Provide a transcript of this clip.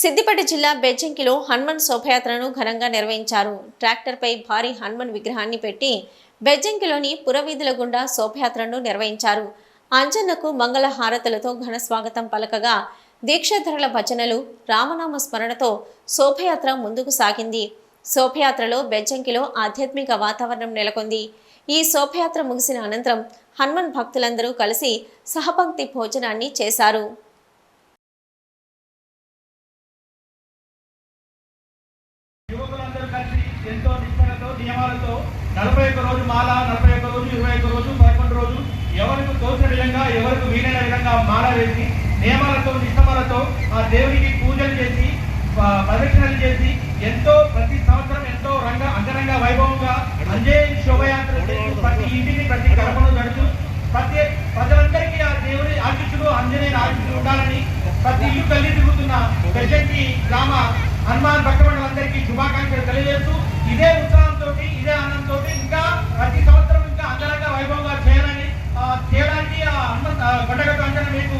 సిద్దిపేట జిల్లా బెజ్జంకిలో హనుమన్ శోభయాత్రను ఘనంగా నిర్వహించారు. ట్రాక్టర్పై భారీ హనుమన్ విగ్రహాన్ని పెట్టి బెజ్జంకిలోని పురవీధుల గుండా శోభయాత్రను నిర్వహించారు. అంజన్నకు మంగళ హారతులతో ఘన స్వాగతం పలకగా దీక్షధరల భజనలు రామనామ స్మరణతో శోభయాత్ర ముందుకు సాగింది. శోభయాత్రలో బెజ్జంకిలో ఆధ్యాత్మిక వాతావరణం నెలకొంది. ఈ శోభయాత్ర ముగిసిన అనంతరం హనుమన్ భక్తులందరూ కలిసి సహపంక్తి భోజనాన్ని చేశారు. ఎంతో నిష్ఠలతో నియమాలతో నలభై ఒక్క రోజు మాల నలభై ఒక్క రోజు ఇరవై ఒక్క రోజు పదకొండు రోజు ఎవరికి తోచిన విధంగా ఎవరికి వీలైన విధంగా మాల వేసి నియమాలతో నిష్టమాలతో ఆ దేవునికి పూజలు చేసి ప్రదక్షిణలు చేసి ఎంతో ప్రతి సంవత్సరం ఎంతో రంగ అంగరంగ వైభవంగా అంజే శోభయాత్ర ప్రతి ఇంటిని ప్రతి గడపను నడుచు ప్రతి ప్రజలందరికీ ఆ దేవుని ఆశిస్సులు అంజనేయుని ఆశిస్సులు ఉండాలని ప్రతి ఇల్లు తల్లి తిరుగుతున్న పెద్దకి గ్రామ హనుమాన్ భక్తమండలందరికీ శుభాకాంక్షలు తెలియజేస్తూ ఇదే ఉత్సాహంతో ఇదే ఆనందంతో ఇంకా ప్రతి సంవత్సరం ఇంకా అందరంగా వైభవంగా చేయాలని చేయడానికి ఆ గడ్డగట్టు అంటే మీకు